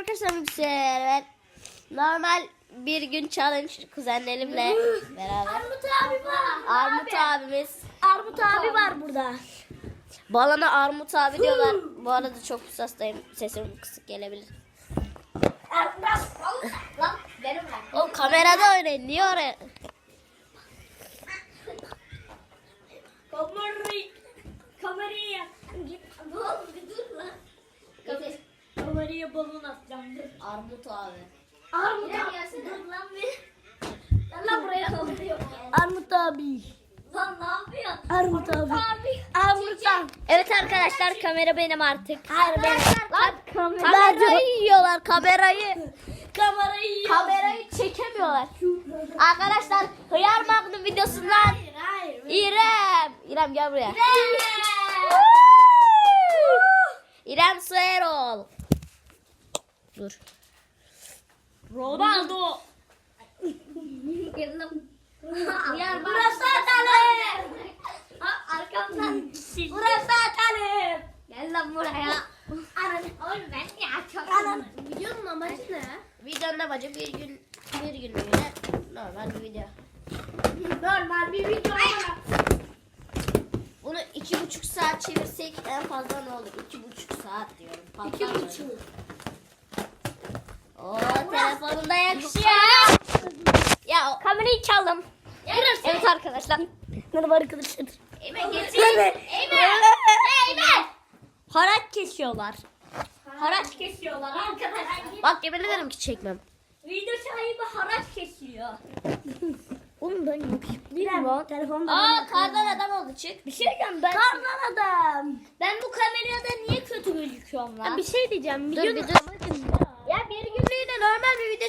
arkadaşlar bilgisayar. Normal bir gün challenge kuzenlerimle beraber. Armut abi var. Armut abimiz. Armut abi var burada. Bana Armut abi diyorlar. Bu arada çok hastayım. Sesim kısık gelebilir. Armut Lan benim. Oğlum kamerada oynayın. Niye oraya? Kamerayı kamerayı yak. Git. Oğlum bir dur lan. Kameraya balon atacağım dur. Armut abi. Armut abi. Dur lan bir. Lan lan buraya kalıyor. Armut abi. Lan ne yapıyorsun? Armut abi. Armut abi. Evet arkadaşlar kamera benim artık. Hayır benim. Lan kamerayı yiyorlar kamerayı. Kamerayı yiyor. Kamerayı çekemiyorlar. Arkadaşlar hıyar magnum videosundan Hayır hayır. İrem. İrem gel buraya. İrem Suerol. Dur. Ronaldo. Hıyar Burası Atalım. Ha, arkamdan. Burası Atalım. Gel lan buraya. Oğlum ben ya çok Videonun amacı ne? Videonun amacı bir gün bir günlüğüne normal bir video. Normal bir video. Bunu iki buçuk saat çevirsek en fazla ne olur? İki buçuk saat diyorum. Fazla İki buçuk. Oo telefonunda yakışıyor. Ya Kamerayı çaldım. evet arkadaşlar. Merhaba arkadaşlar. Eymen. Evet. Eymen. Eymen. Haraç kesiyorlar. Haraç kesiyorlar arkadaşlar. Bak yemin ederim ki çekmem. Video sahibi haraç kesiyor. Oğlum ben yakışıklıyım lan. Telefonda Aa kardan adam oldu çık. Bir şey diyeceğim ben. Kardan adam. Ben bu kamerada niye kötü gözüküyorum lan? bir şey diyeceğim. Dur bir dur normal bir video